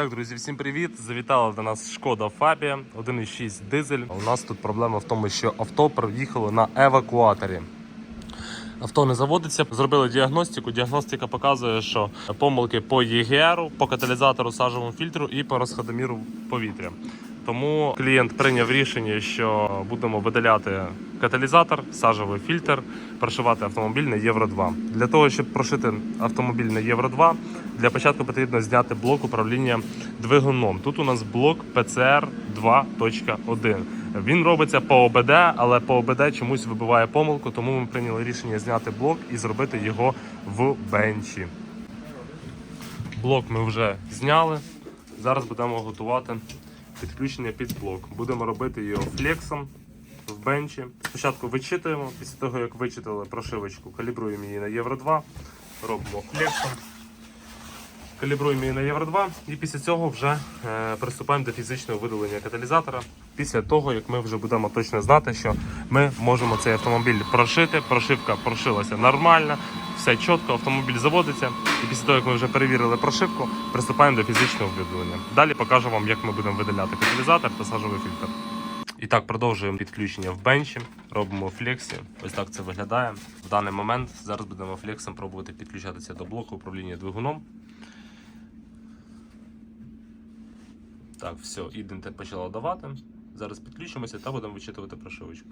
так, друзі, всім привіт! Завітала до нас шкода Фабія 1.6 дизель. У нас тут проблема в тому, що авто проїхало на евакуаторі. Авто не заводиться. Зробили діагностику. Діагностика показує, що помилки по ЄГРу, по каталізатору сажовому фільтру і по розходоміру повітря. Тому клієнт прийняв рішення, що будемо видаляти каталізатор, сажовий фільтр, прошивати автомобіль на Євро 2. Для того, щоб прошити автомобіль на Євро 2, для початку потрібно зняти блок управління двигуном. Тут у нас блок PCR 2.1. Він робиться по ОБД, але по ОБД чомусь вибиває помилку, тому ми прийняли рішення зняти блок і зробити його в бенчі. Блок ми вже зняли. Зараз будемо готувати підключення під блок. Будемо робити його флексом в бенчі. Спочатку вичитуємо, після того як вичитали прошивочку, калібруємо її на Євро 2, робимо флексом. Калібруємо її на Євро 2 і після цього вже е, приступаємо до фізичного видалення каталізатора. Після того, як ми вже будемо точно знати, що ми можемо цей автомобіль прошити. Прошивка прошилася нормально, все чітко, автомобіль заводиться. І після того, як ми вже перевірили прошивку, приступаємо до фізичного видалення. Далі покажу вам, як ми будемо видаляти каталізатор та сажовий фільтр. І так, продовжуємо підключення в бенчі, робимо флексі. Ось так це виглядає. В даний момент зараз будемо флексом пробувати підключатися до блоку управління двигуном. Так, все, іденте почало давати. Зараз підключимося та будемо вичитувати прошивочку.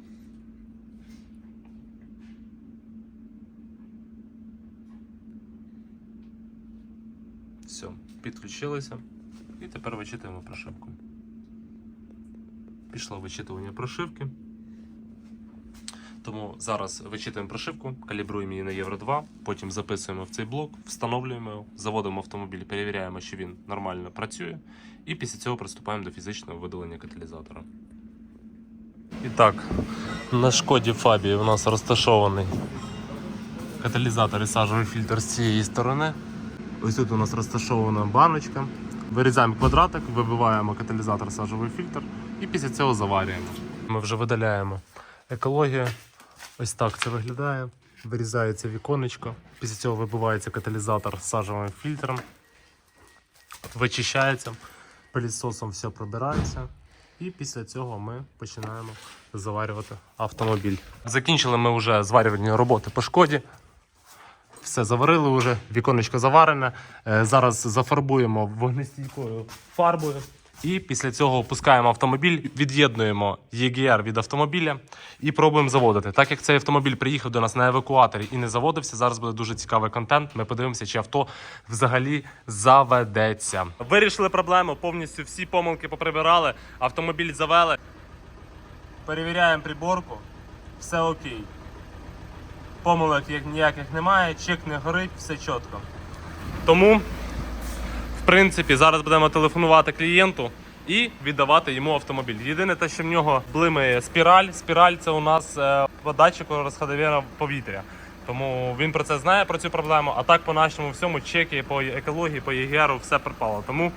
Все, підключилися. І тепер вичитуємо прошивку. Пішло вичитування прошивки. Тому зараз вичитуємо прошивку, калібруємо її на Євро 2, потім записуємо в цей блок, встановлюємо його, заводимо автомобіль, перевіряємо, що він нормально працює, і після цього приступаємо до фізичного видалення каталізатора. І так, на шкоді Фабії у нас розташований каталізатор і сажовий фільтр з цієї сторони. Ось тут у нас розташована баночка. Вирізаємо квадратик, вибиваємо каталізатор, сажовий фільтр і після цього заварюємо. Ми вже видаляємо екологію. Ось так це виглядає. Вирізається віконечко. Після цього вибивається каталізатор з сажовим фільтром. Вичищається. Пилісосом все пробирається. І після цього ми починаємо заварювати автомобіль. Закінчили ми вже зварювальні роботи по шкоді. Все заварили вже, віконечко заварене. Е, Зараз зафарбуємо вогнестійкою фарбою. І після цього опускаємо автомобіль, від'єднуємо ЄГР від автомобіля і пробуємо заводити. Так як цей автомобіль приїхав до нас на евакуаторі і не заводився, зараз буде дуже цікавий контент. Ми подивимося, чи авто взагалі заведеться. Вирішили проблему, повністю всі помилки поприбирали, автомобіль завели. Перевіряємо приборку, все окей. Помилок ніяких немає, чек не горить, все чітко. Тому, в принципі, зараз будемо телефонувати клієнту і віддавати йому автомобіль. Єдине те, що в нього блимає спіраль. Спіраль це у нас е, по датчику розходовіра повітря. Тому він про це знає про цю проблему. А так по нашому всьому чеки по екології, по ЄГРу все припало. Тому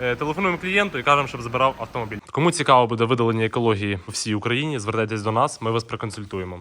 е, телефонуємо клієнту і кажемо, щоб забирав автомобіль. Кому цікаво буде видалення екології по всій Україні, звертайтесь до нас, ми вас проконсультуємо.